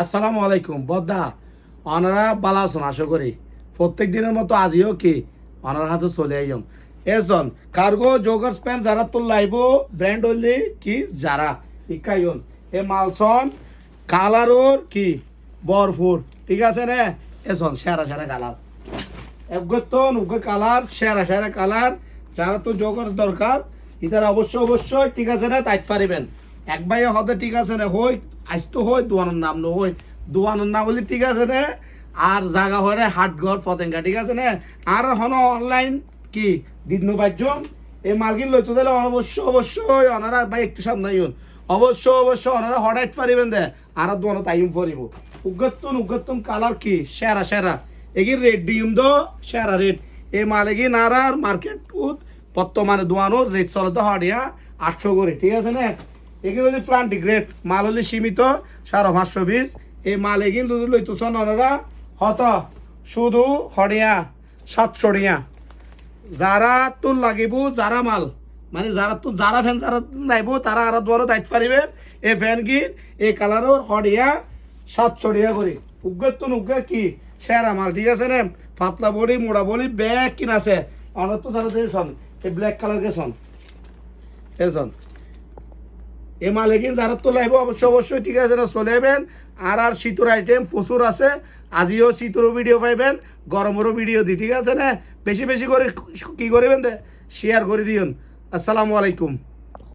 আসসালামু আলাইকুম, বদ্দা। অনারা বালা আছেন, আশা করি। প্রত্যেক দিনের মতো আজিও কি? অনার হাতে চলে আইম। এজন, কার্গো জোগার্স প্যান্ট যারা তোর লাইব ব্র্যান্ড হইলে কি? যারা। ইকাইন এ মালসন, কালারোর কি? বরফুর। ঠিক আছে না? এসন সেরা সেরা কালার। একগতন উগে কালার, সেরা সেরা কালার। যারা তো জোগার্স দরকার, ইতার অবশ্যই অবশ্যই ঠিক আছে না? তাইত পারিবেন। এক ভাই হতে ঠিক আছে না, হই, আজ তো হই, দোয়ানোর নাম নো হই। দোয়ানোর নাম বলি ঠিক আছে না, আর জায়গা হরে হাটঘর পতেঙ্গা ঠিক আছে না। আর হন অনলাইন কি? দিন বাজ্যম এই মালগিন লইতে দিলে অবশ্যই অবশ্যই ওনারা ভাই একটু সামনে ইউন অবশ্যই অবশ্যই ওনারা হঠাৎ পারিবেন দে, আর দোয়ানো তাইম পরিব। উগত্তন উগত্তন কালার কি? সেরা সেরা। এগি রেড ডিম দো, সেরা রেড এই মালেগি নারার মার্কেট বর্তমানে দোয়ানোর রেট চলতে হডিয়া আটশো করে, ঠিক আছে না? এগুলো হলে প্লান্টিক রেট মাল হলে সীমিত, সাড়ে পাঁচশো বিশ এই মাল এগিন দুধ লইতেছেন ওনারা হত শুধু হডিয়া সাতশো টিয়া যারা তোর লাগিব, যারা মাল। মানে যারা তো যারা ফ্যান যারা নাইব, তারা আরও বড় দায়িত্ব পারিবে। এই ফ্যান কি? এই কালারও হডিয়া সাতশো টিয়া করে। উগ্গের তো উগ্গে কি? সেরা মাল, ঠিক আছে না? পাতলা বড়ি, মোড়া বড়ি, ব্যাগ কিনা আছে। অনেক তো তারা এই ব্ল্যাক কালার গেছন এসন এ মালে কিন্তু যারা তো লাগবে অবশ্যই অবশ্যই ঠিক আছে না চলে যাবেন আর আর শীতর আইটেম প্রচুর আছে। আজিও শীতরও ভিডিও পাইবেন গরমেরও ভিডিও দিই ঠিক আছে না? বেশি বেশি করে কি করবেন দে? শেয়ার করে দিন আসসালামু আলাইকুম।